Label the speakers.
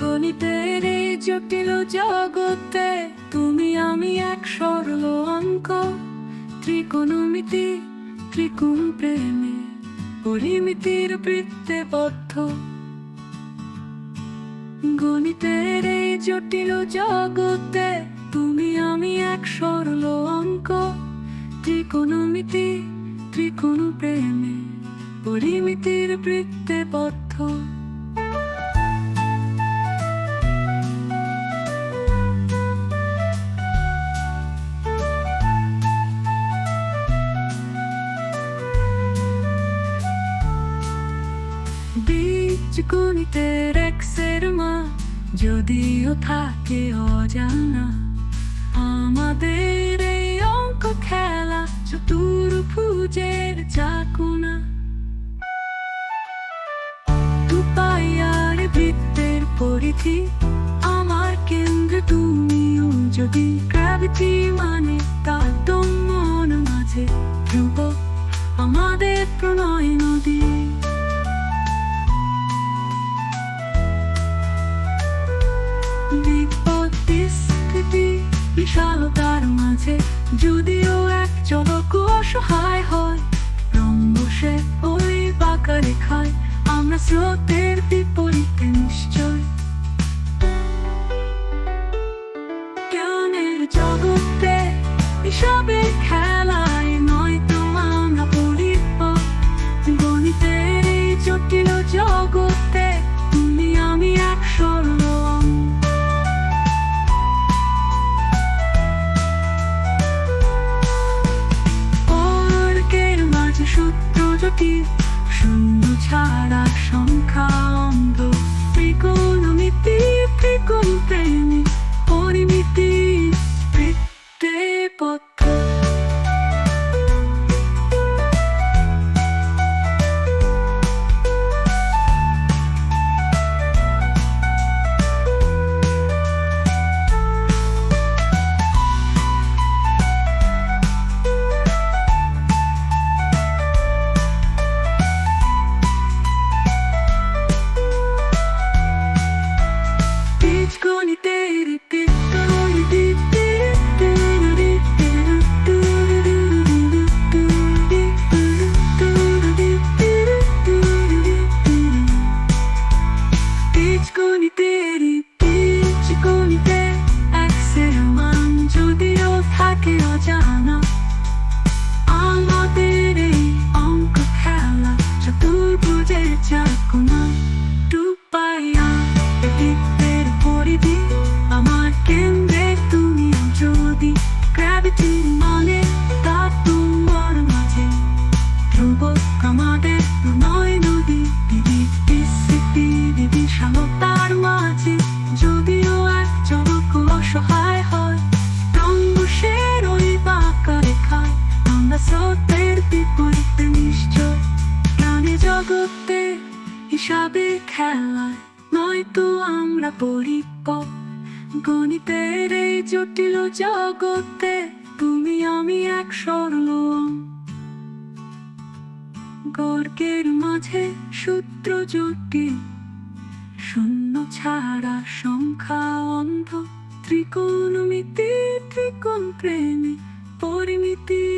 Speaker 1: গণিতের এই জটিল জগতে তুমি আমি এক সরল অঙ্ক। ত্রিকোণমিতি, ত্রিকোণ প্রেমে, পরিমিতির বৃত্তে বদ্ধ। গণিতের এই জটিল জগতে তুমি আমি এক সরল অঙ্ক। ত্রিকোণমিতি, ত্রিকোণ প্রেমে, পরিমিতির বৃত্তে বদ্ধ। বীজ গণিতের এক্সের মা, যদিও থাকে অজানা। আমাদের এই অঙ্ক খেলা চতুর্ভুজের চাকুনা। দুপাইয়ার পরিধি, আমার কেন্দ্র তুমিও যদি গ্র্যাভিটি মানে তারতম্য মাঝে ধ্রুব। আমাদের প্রণয় বিশালতার মাঝে যদিও এক চলক অসহায় হয়, রম্বসে ওই বাঁকা রেখায় আমরা স্রোতের বিপরীতে নিশ্চয়। জ্ঞানের জগতে হিসাবের খেলায় জটিল শূন্য ছাড়া আমাদের নয় বিপরীতে নিশ্চয় প্রাণী জগতে হিসাবে খেলায় নয়তো আমরা পরিপ গণিতের এই জটিল জগতে তুমি আমি এক সরল। গর্গের মাঝে সূত্র জটিল শূন্য ছাড়া সংখ্যা অন্ধ ত্রিকোণমিতি ত্রিকোণ প্রেমী পরিমিতি